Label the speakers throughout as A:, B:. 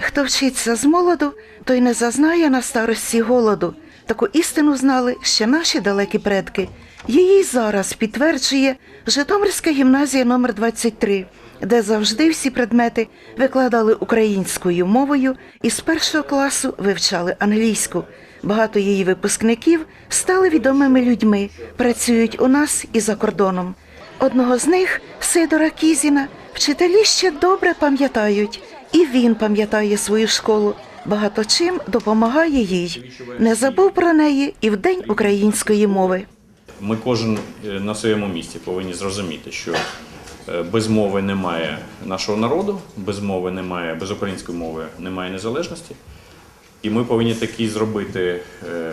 A: Хто вчиться з молоду, той не зазнає на старості голоду. Таку істину знали ще наші далекі предки. Її зараз підтверджує Житомирська гімназія номер 23 де завжди всі предмети викладали українською мовою і з першого класу вивчали англійську. Багато її випускників стали відомими людьми, працюють у нас і за кордоном. Одного з них, Сидора Кізіна, вчителі ще добре пам'ятають, і він пам'ятає свою школу. Багато чим допомагає їй. Не забув про неї і в День української мови.
B: Ми кожен е, на своєму місці повинні зрозуміти, що е, без мови немає нашого народу, без мови немає, без української мови немає незалежності. І ми повинні такі зробити е,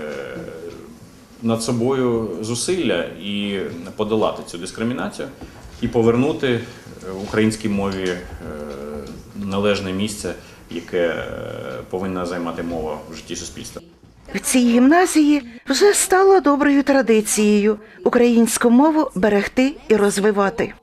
B: над собою зусилля і подолати цю дискримінацію і повернути українській мові належне місце, яке е, повинна займати мова в житті суспільства.
A: В цій гімназії вже стало доброю традицією українську мову берегти і розвивати.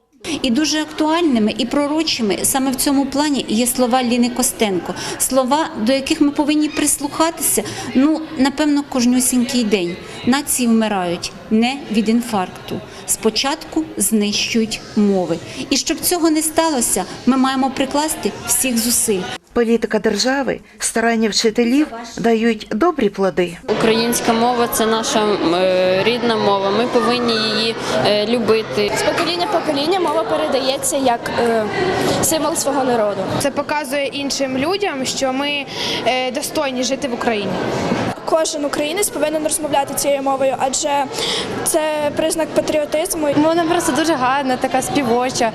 C: І дуже актуальними і пророчими саме в цьому плані є слова Ліни Костенко, слова, до яких ми повинні прислухатися. Ну, напевно, кожнюсінький день. Нації вмирають не від інфаркту. Спочатку знищують мови. І щоб цього не сталося, ми маємо прикласти всіх зусиль.
A: Політика держави, старання вчителів дають добрі плоди.
D: Українська мова це наша е, рідна мова. Ми повинні її е, любити.
E: З покоління в покоління мова передається як е, символ свого народу.
F: Це показує іншим людям, що ми достойні жити в Україні.
E: Кожен українець повинен розмовляти цією мовою, адже це признак патріотизму.
G: Вона просто дуже гарна, така співоча.